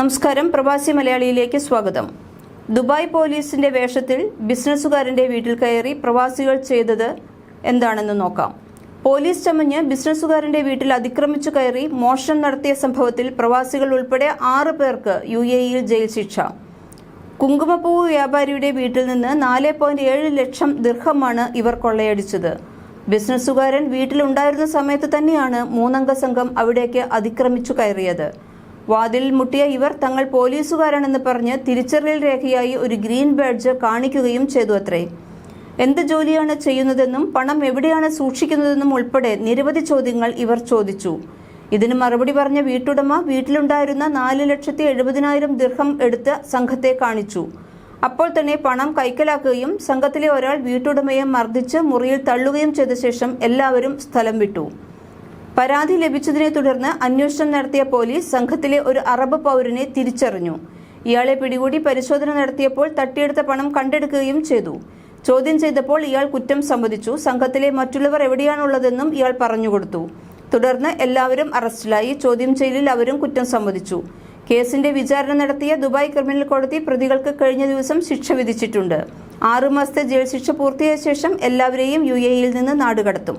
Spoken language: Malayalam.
നമസ്കാരം. പ്രവാസി മലയാളിയിലേക്ക് സ്വാഗതം. ദുബായ് പോലീസിന്റെ വേഷത്തിൽ ബിസിനസ്സുകാരന്റെ വീട്ടിൽ കയറി പ്രവാസികൾ ചെയ്തത് എന്താണെന്ന് നോക്കാം. പോലീസ് ചമഞ്ഞ് ബിസിനസ്സുകാരന്റെ വീട്ടിൽ അതിക്രമിച്ചു കയറി മോഷണം നടത്തിയ സംഭവത്തിൽ പ്രവാസികൾ ഉൾപ്പെടെ ആറ് പേർക്ക് യു എ ഇയിൽ ജയിൽ ശിക്ഷ. കുങ്കുമപ്പൂവ് വ്യാപാരിയുടെ വീട്ടിൽ നിന്ന് നാല് പോയിന്റ് ഏഴ് ലക്ഷം ദീർഘമാണ് ഇവർ കൊള്ളയടിച്ചത്. ബിസിനസ്സുകാരൻ വീട്ടിലുണ്ടായിരുന്ന സമയത്ത് തന്നെയാണ് മൂന്നംഗ സംഘം അവിടേക്ക് അതിക്രമിച്ചു കയറിയത്. വാതിലിൽ മുട്ടിയ ഇവർ തങ്ങൾ പോലീസുകാരാണെന്ന് പറഞ്ഞ് തിരിച്ചറിയൽ രേഖയായി ഒരു ഗ്രീൻ ബാഡ്ജ് കാണിക്കുകയും ചെയ്തു അത്രേ. എന്ത് ജോലിയാണ് ചെയ്യുന്നതെന്നും പണം എവിടെയാണ് സൂക്ഷിക്കുന്നതെന്നും ഉൾപ്പെടെ നിരവധി ചോദ്യങ്ങൾ ഇവർ ചോദിച്ചു. ഇതിന് മറുപടി പറഞ്ഞ വീട്ടുടമ വീട്ടിലുണ്ടായിരുന്ന നാല് ലക്ഷത്തി എഴുപതിനായിരം ദീർഘം എടുത്ത് സംഘത്തെ കാണിച്ചു. അപ്പോൾ തന്നെ പണം കൈക്കലാക്കുകയും സംഘത്തിലെ ഒരാൾ വീട്ടുടമയെ മർദ്ദിച്ച് മുറിയിൽ തള്ളുകയും ചെയ്ത ശേഷം എല്ലാവരും സ്ഥലം വിട്ടു. പരാതി ലഭിച്ചതിനെ തുടർന്ന് അന്വേഷണം നടത്തിയ പോലീസ് സംഘത്തിലെ ഒരു അറബ് പൗരനെ തിരിച്ചറിഞ്ഞു. ഇയാളെ പിടികൂടി പരിശോധന നടത്തിയപ്പോൾ തട്ടിയെടുത്ത പണം കണ്ടെടുക്കുകയും ചെയ്തു. ചോദ്യം ചെയ്തപ്പോൾ ഇയാൾ കുറ്റം സമ്മതിച്ചു. സംഘത്തിലെ മറ്റുള്ളവർ എവിടെയാണുള്ളതെന്നും ഇയാൾ പറഞ്ഞുകൊടുത്തു. തുടർന്ന് എല്ലാവരും അറസ്റ്റിലായി. ചോദ്യം ചെയ്യലിൽ അവരും കുറ്റം സമ്മതിച്ചു. കേസിന്റെ വിചാരണ നടത്തിയ ദുബായ് ക്രിമിനൽ കോടതി പ്രതികൾക്ക് കഴിഞ്ഞ ദിവസം ശിക്ഷ വിധിച്ചിട്ടുണ്ട്. ആറുമാസത്തെ ജയിൽ ശിക്ഷ പൂർത്തിയായ ശേഷം എല്ലാവരെയും യു എയിൽ നിന്ന് നാടുകടത്തും.